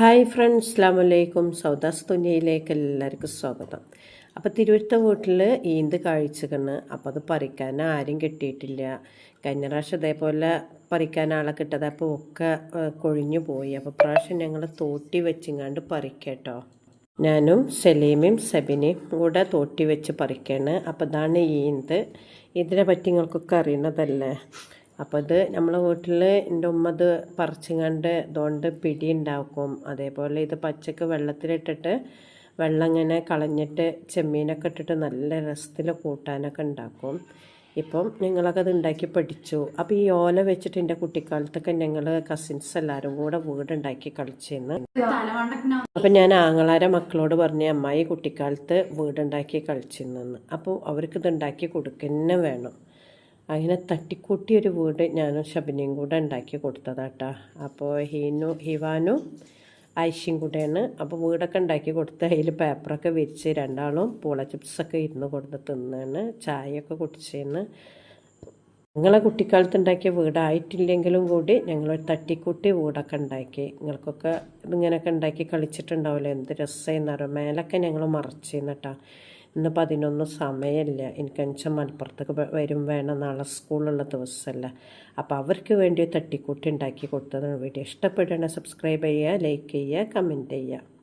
Hi friends അസ്ലാം വലൈക്കും സൗദാസ് തുനിയയിലേക്ക് എല്ലാവർക്കും സ്വാഗതം. അപ്പോൾ തിരുവരുത്ത വീട്ടിൽ ഈന്ത് കാഴ്ചകണ് അപ്പോൾ അത് പറിക്കാൻ ആരും കിട്ടിയിട്ടില്ല. കഴിഞ്ഞ പ്രാവശ്യം ഇതേപോലെ പറിക്കാൻ ആളെ കിട്ടാതെ അപ്പോൾ ഒക്കെ കൊഴിഞ്ഞു പോയി. അപ്പോൾ പ്രാവശ്യം ഞങ്ങൾ തോട്ടി വെച്ചിങ്ങാണ്ട് പറിക്കട്ടോ ഞാനും സലീമയും സബിനയും കൂടെ തോട്ടി വെച്ച് പറിക്കാണ്. അപ്പോൾ ഇതാണ് ഈന്ത് ഇതിനെ പറ്റി നിങ്ങൾക്കൊക്കെ അറിയുന്നതല്ലേ? അപ്പോൾ ഇത് നമ്മളെ വീട്ടിൽ എന്റെ ഉമ്മ ഇത് പറിച്ചുകൊണ്ട് ഇതുകൊണ്ട് പിടി ഉണ്ടാക്കും അതേപോലെ ഇത് പച്ചക്ക് വെള്ളത്തിലിട്ടിട്ട് വെള്ളം ഇങ്ങനെ കളഞ്ഞിട്ട് ചെമ്മീനൊക്കെ ഇട്ടിട്ട് നല്ല രസത്തിൽ കൂട്ടാനൊക്കെ ഉണ്ടാക്കും ഇപ്പം ഞങ്ങളൊക്കെ അത് ഉണ്ടാക്കി പഠിച്ചു. അപ്പോൾ ഈ ഓല വെച്ചിട്ട് എന്റെ കുട്ടിക്കാലത്തൊക്കെ ഞങ്ങൾ കസിൻസ് എല്ലാവരും കൂടെ വീടുണ്ടാക്കി കളിച്ചിരുന്നു അപ്പം ഞാൻ ആങ്ങളാരെ മക്കളോട് പറഞ്ഞ അമ്മായി കുട്ടിക്കാലത്ത് വീടുണ്ടാക്കി കളിച്ചിരുന്നെന്ന് അപ്പോൾ അവർക്ക് ഉണ്ടാക്കി കൊടുക്കുന്നേ വേണം. അങ്ങനെ തട്ടിക്കൂട്ടിയൊരു വീട് ഞാനും ഷബിനയും കൂടെ ഉണ്ടാക്കി കൊടുത്തതാട്ടാ. അപ്പോൾ ഹീനു ഹിവാനും ഐഷയും കൂടെയാണ്. അപ്പോൾ വീടൊക്കെ ഉണ്ടാക്കി കൊടുത്ത് അതിൽ പേപ്പറൊക്കെ വിരിച്ച് രണ്ടാളും പൂള ചിപ്സൊക്കെ ഇരുന്ന് കൊടുത്ത് തിന്നാണ്. ചായയൊക്കെ കുടിച്ചേന്ന്. നിങ്ങളെ കുട്ടിക്കാലത്ത് ഉണ്ടാക്കിയ വീടായിട്ടില്ലെങ്കിലും കൂടി ഞങ്ങൾ തട്ടിക്കൂട്ടി വീടൊക്കെ ഉണ്ടാക്കി. നിങ്ങൾക്കൊക്കെ ഇതിങ്ങനെയൊക്കെ ഉണ്ടാക്കി കളിച്ചിട്ടുണ്ടാവില്ല? എന്ത് രസമെന്നറിയാം മേലൊക്കെ ഞങ്ങൾ മറച്ചിരുന്നിട്ടാ ഇന്നിപ്പോൾ അതിനൊന്നും സമയമില്ല. എനിക്കെന്നുവെച്ചാൽ മലപ്പുറത്തേക്ക് വരും വേണം. നാളെ സ്കൂളുള്ള ദിവസമല്ല. അപ്പോൾ അവർക്ക് വേണ്ടി തട്ടിക്കൂട്ടി ഉണ്ടാക്കി കൊടുത്തതാണ് വീഡിയോ. ഇഷ്ടപ്പെടുകയാണെങ്കിൽ സബ്സ്ക്രൈബ് ചെയ്യുക ലൈക്ക് ചെയ്യുക കമന്റ് ചെയ്യുക.